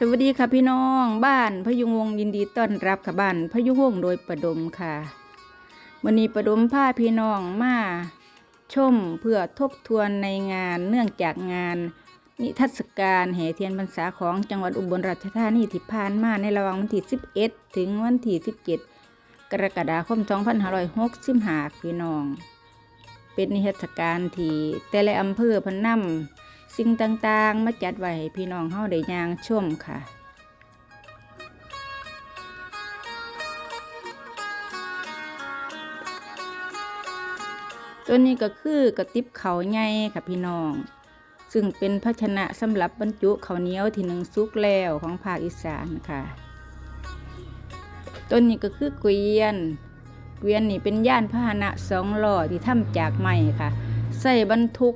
สวัสดีค่ะพี่น้องบ้านพยุงวงยินดีต้อนรับค่ะบ้านพยุงวงโดยประดมค่ะวันนี้ประดมผ้าพี่น้องมาชมเพื่อทบทวนในงานเนื่องจากงาน นิทรรศการแห่เทียนพรรษาของจังหวัดอุบลราชธานีที่ผ่านมาในระหว่างวันที่ 11 ถึงวันที่ 17 กรกฎาคม 2565พี่น้อง เป็นนิทรรศการที่แต่ละอำเภอพนนำ สิ่งต่างๆ มาจัดไว้ให้พี่น้องเฮาได้ย่างชมค่ะตัวนี้ก็คือกระติบเขาใหญ่ค่ะพี่น้อง ซึ่งเป็นภาชนะสำหรับบรรจุข้าวเหนียวที่หนึ่งซุกแล้วของภาคอีสานค่ะ ตัวนี้ก็คือเกวียน เกวียนนี่เป็นย่านพาหนะสองล้อที่ทำจากไม้ค่ะ ใส่บรรทุก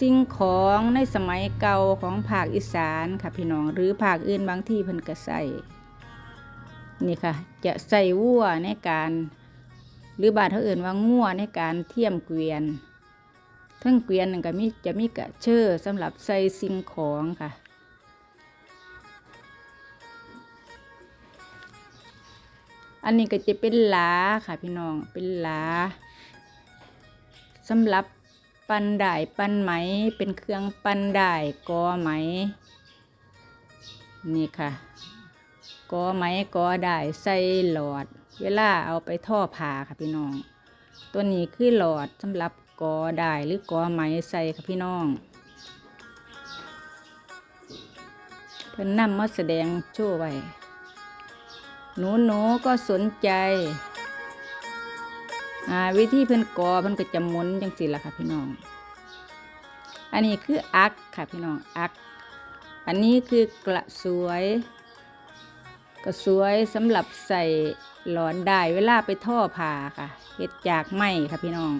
สิ่งของในสมัยเก่าของภาคอีสานค่ะพี่น้องหรือภาคอื่นบางที่เพิ่นก็ใส่นี่ค่ะ จะใส่วัวในการหรือบาดเขาอื่นว่างัวในการเทียมเกวียนทั้งเกวียนนั่นก็มีจะมีกระเชอสำหรับใส่สิ่งของค่ะ อันนี้ก็จะเป็นหลาค่ะพี่น้องเป็นหลาสำหรับ ปันได้ายปันไหม เป็นเครื่องปันได้ายกอไหม นี่ค่ะกอไหมกอได้ายใส่หลอด เวลาเอาไปท่อผ่าค่ะพี่น้อง ตัวนี้คือหลอดสำหรับกอได้ายหรือกอไหมใส่ค่ะพี่น้องเพิ่นนำมาแสดงโชว์ไว้หนูหนูก็สนใจ อ่าวิธีเพิ่นกอเพิ่นก็จะหมุนจังสิล่ะค่ะพี่น้อง อันนี้คืออักค่ะพี่น้องอัก อันนี้คือกระสวย กระสวยสำหรับใส่หลอนได้เวลาไปท่อผ่าค่ะเฮ็ดจากไม้ค่ะพี่น้อง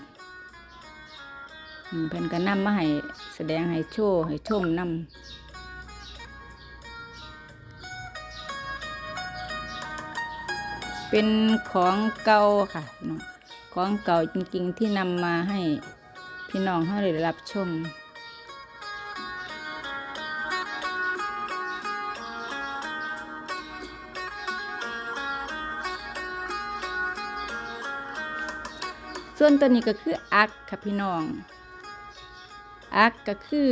เพิ่นก็นำมาให้แสดงให้โชว์ให้ชมนำเป็นของเก่าค่ะน้อง ของเก่าจริงๆที่นำมาให้พี่น้องให้ได้รับชมส่วนตัวนี้ก็คืออักค่ะพี่น้อง อักก็คือ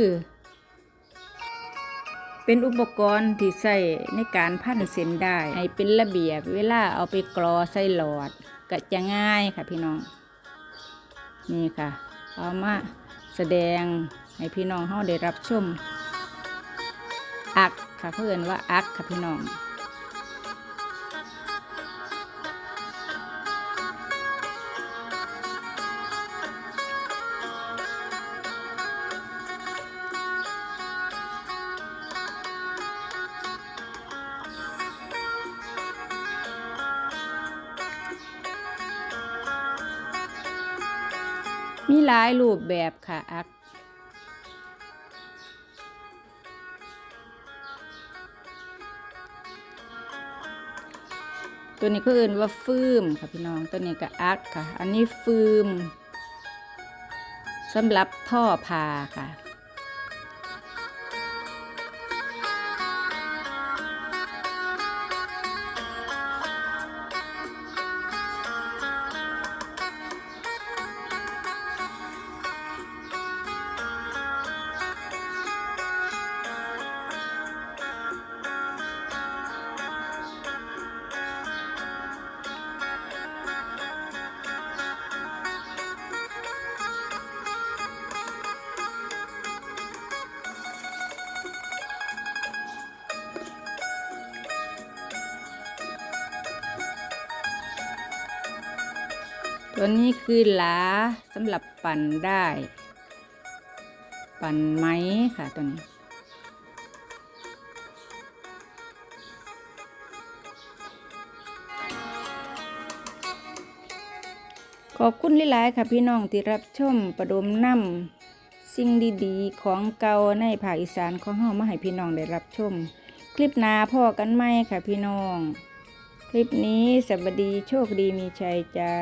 เป็นอุปกรณ์ที่ใส่ในการพันเส้นได้ ให้เป็นระเบียบเวลาเอาไปกรอใส่หลอดก็จะง่ายค่ะพี่น้อง นี่ค่ะ เอามาแสดงให้พี่น้องเฮาได้รับชม อักค่ะเพื่อนว่าอักค่ะพี่น้อง มีหลายรูปแบบค่ะอัก ตัวนี้ก็เอื่นว่าฟืมค่ะพี่น้อง ตัวนี้ก็อักค่ะ อันนี้ฟืมสำหรับท่อพาค่ะ ตัวนี้คือหลาสำหรับปั่นได้ ปั่นไหมค่ะตัวนี้ ขอบคุณหลายๆค่ะพี่น้องที่รับชมประดมน้ำสิ่งดีๆ ของเก่าในภาคอีสานของเฮามาให้พี่น้องได้รับชม คลิปหน้าพ่อกันไหมค่ะพี่น้อง คลิปนี้สวัสดีโชคดีมีชัยจ้า